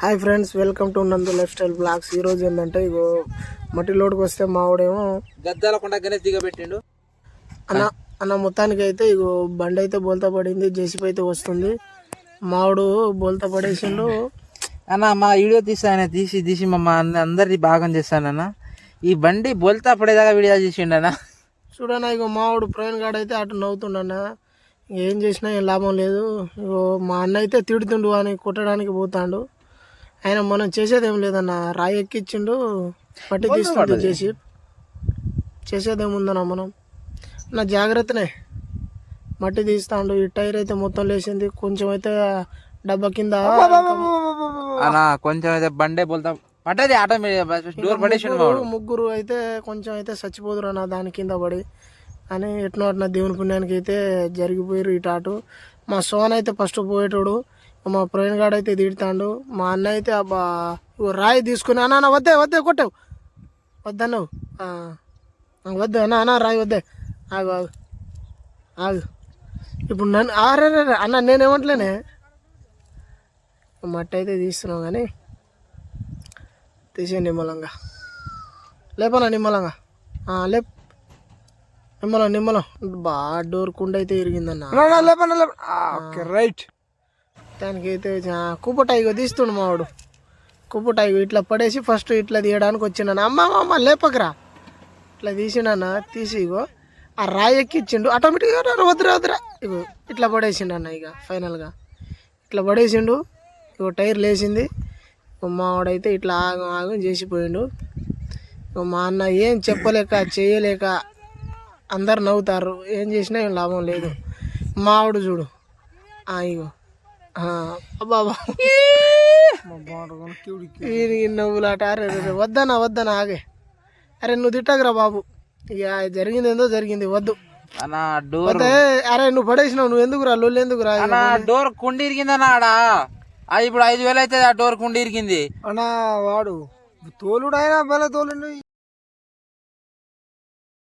Hi friends welcome to Nandu lifestyle blogs ఈరోజు ఏంటంటే ఇగో మట్టి లోడ్కి వస్తే మావిడేమో గద్దాల కొండ గణేష్ దిగబెట్టిండు అన్న అన్న మొత్తానికి అయితే ఇగో బండి అయితే బోల్తా పడింది జేసీపీ అయితే వస్తుంది. మావిడు బోల్తా పడేసిండు. అన్న మా వీడియో తీసి ఆయన తీసి తీసి మా అన్న అందరిది భాగం చేస్తానన్న ఈ బండి బోల్తా పడేదాకా వీడియో చేసిండన్న చూడన్నా ఇగో మావాడు ప్రవీణ్ గాడు అయితే అటు నవ్వుతుండన్న ఏం చేసినా ఏం లాభం లేదు. ఇగో మా అన్న అయితే తిడుతుండు అని కొట్టడానికి పోతాడు. ఆయన మనం చేసేది ఏం లేదన్న రాయి ఎక్కిచ్చిండు పట్టి తీస్తుంది చేసి చేసేదేముందన్న మనం. నా జాగ్రత్తనే. మట్టి తీస్తాడు ఈ టైర్ అయితే మొత్తం లేచింది. కొంచెం అయితే డబ్బా కింద అన్న కొంచెం అయితే బండే బోల్తా పడ్డది ఆటోమేటిక్ డోర్ ముగ్గురు ముగ్గురు అయితే కొంచెం అయితే చచ్చిపోదురు అన్న దాని కింద పడి. అని ఎట్నో అట్లా దేవుని పుణ్యానికి అయితే జరిగిపోయారు ఇటు అటు. మా సోన్ అయితే ఫస్ట్ పోయేటోడు. మా ప్రవీణ్ గాడు అయితే తిడతాడు. మా అన్న అయితే అబ్బా రాయి తీసుకుని అన్న అన్న వద్దే వద్దే కొట్టావు. వద్దన్నావు. వద్దు అన్న అన్న రాయి వద్దే. ఆగు ఆగు. ఆగు. ఇప్పుడు నన్ను ఆరే అన్న నేనేమంటలేనే? మట్టి అయితే తీస్తున్నావు కానీ తీసే నిమ్మలంగా. లేపనా నిమ్మలంగా? లేప్. నిమ్మలం నిమ్మలం. బా డోర్ కుండ అయితే ఇరిగిందన్న ఓకే రైట్. దానికి అయితే కుప్పటాయిగో తీస్తుండు మావాడు. కుప్పటాయిగో ఇట్లా పడేసి ఫస్ట్ ఇట్లా తీయడానికి వచ్చినాను. అమ్మ అమ్మ, లేపకరా. ఇట్లా తీసిండన్న తీసి ఇగో ఆ రాయి ఎక్కిచ్చిండు. ఆటోమేటిక్గా వద్దురా వద్దురా. ఇగో ఇట్లా పడేసిండు అన్న ఇక ఫైనల్గా ఇట్లా పడేసిండు. ఇగో టైర్ లేచింది మావాడైతే ఇట్లా ఆగం ఆగం చేసిపోయిండు. మా అన్న ఏం చెప్పలేక చేయలేక అందరు నవ్వుతారు. ఏం చేసినా ఏం లాభం లేదు. మావాడు చూడు. ఆ, ఇగో. నవ్వులాట అరే వద్దనా వద్దనా ఆగే. అరే నువ్వు తిట్టకురా బాబు. ఇక జరిగింది ఏందో జరిగింది వద్దు. అన్న డోర్. వద్దే అరే నువ్వు పడేసినావు నువ్వు ఎందుకురా లొల్లి ఎందుకురా? అన్న డోర్ కుండి ఇరిగిందన్న ఆడ? అది ఇప్పుడు ఐదు వేలు అయితే ఆ డోర్ కుండి ఇరిగింది. అన్నా వాడు తోలుడైనా బల తోలుండు.